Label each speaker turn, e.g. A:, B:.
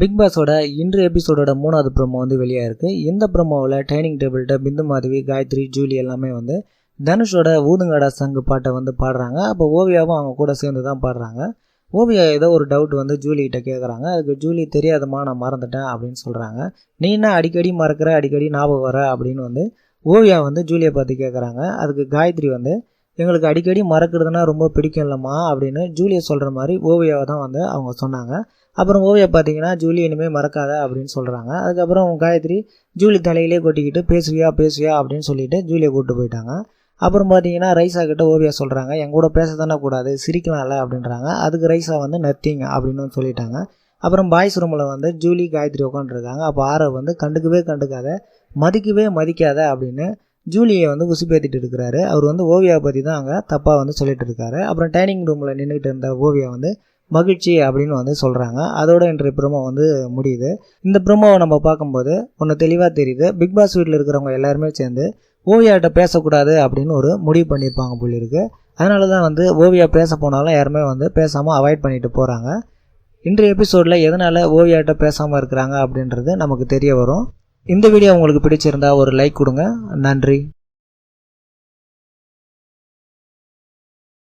A: Big பாஸோட இன்று எபிசோடோட மூணாவது ப்ரோமோ வந்து வெளியாக இருக்குது இந்த ப்ரோமோவில் டைனிங் டேபிள்கிட்ட பிந்து மாதவி காயத்ரி ஜூலி எல்லாமே வந்து தனுஷோட ஊதுங்காடா சங்கு பாட்டை வந்து பாடுறாங்க. அப்போ ஓவியாவும் அவங்க கூட சேர்ந்து தான் பாடுறாங்க. ஓவியா ஏதோ ஒரு டவுட் வந்து ஜூலிகிட்ட கேட்குறாங்க அதுக்கு ஜூலி தெரியாதமா நான் மறந்துட்டேன் அப்படின்னு சொல்கிறாங்க நீ என்ன அடிக்கடி மறக்கிற அடிக்கடி ஞாபகம் வர அப்படின்னு வந்து ஓவியா வந்து ஜூலியை பார்த்து கேட்குறாங்க அதுக்கு காயத்ரி வந்து எங்களுக்கு அடிக்கடி மறக்கிறதுனா ரொம்ப பிடிக்கும் இல்லைம்மா அப்படின்னு ஜூலியை சொல்கிற மாதிரி ஓவியாவை தான் வந்து அவங்க சொன்னாங்க. அப்புறம் ஓவியா பார்த்தீங்கன்னா ஜூலி இனிமேல் மறக்காத அப்படின்னு சொல்கிறாங்க அதுக்கப்புறம் காயத்ரி ஜூலி தலையிலே கொட்டிக்கிட்டு பேசுவியா பேசுவியா? அப்படின்னு சொல்லிட்டு ஜூலியை கூப்பிட்டு போயிட்டாங்க. அப்புறம் பார்த்தீங்கன்னா ரைஸா கிட்ட ஓவியா சொல்கிறாங்க என் கூட பேச தானே கூடாது சிரிக்கலாம்ல அப்படின்றாங்க. அதுக்கு ரைஸா வந்து நத்திங் அப்படின்னு சொல்லிட்டாங்க. அப்புறம் பாய்ஸ் ரூமில் வந்து ஜூலி காயத்ரி உட்காந்துருக்காங்க அப்போ ஆரவ் வந்து கண்டுக்கவே கண்டுக்காத மதிக்கவே மதிக்காத அப்படின்னு ஜூலியை வந்து உசுப்பேத்திட்டு இருக்கிறாரு. அவர் வந்து ஓவியாவை பற்றி தான் அங்கே தப்பாக வந்து சொல்லிட்டு இருக்காரு. அப்புறம் டைனிங் ரூமில் நின்றுக்கிட்டு இருந்த ஓவியா வந்து மகிழ்ச்சி அப்படின்னு வந்து சொல்கிறாங்க அதோட இன்றைய ப்ரொமோ வந்து முடியுது. இந்த ப்ரொமோவை நம்ம பார்க்கும்போது ஒன்று தெளிவாக தெரியுது. பிக் பாஸ் வீட்டில் இருக்கிறவங்க எல்லாருமே சேர்ந்து ஓவியாட்ட பேசக்கூடாது அப்படின்னு ஒரு முடிவு பண்ணியிருப்பாங்க போல இருக்கு. அதனால தான் வந்து ஓவியா பேச போனாலும் யாருமே வந்து பேசாமல் அவாய்ட் பண்ணிட்டு போகிறாங்க இன்றைய எபிசோடில் எதனால் ஓவியாட்ட பேசாமல் இருக்கிறாங்க அப்படின்றது நமக்கு தெரிய வரும். இந்த வீடியோ உங்களுக்கு பிடிச்சிருந்தா ஒரு லைக் கொடுங்க. நன்றி.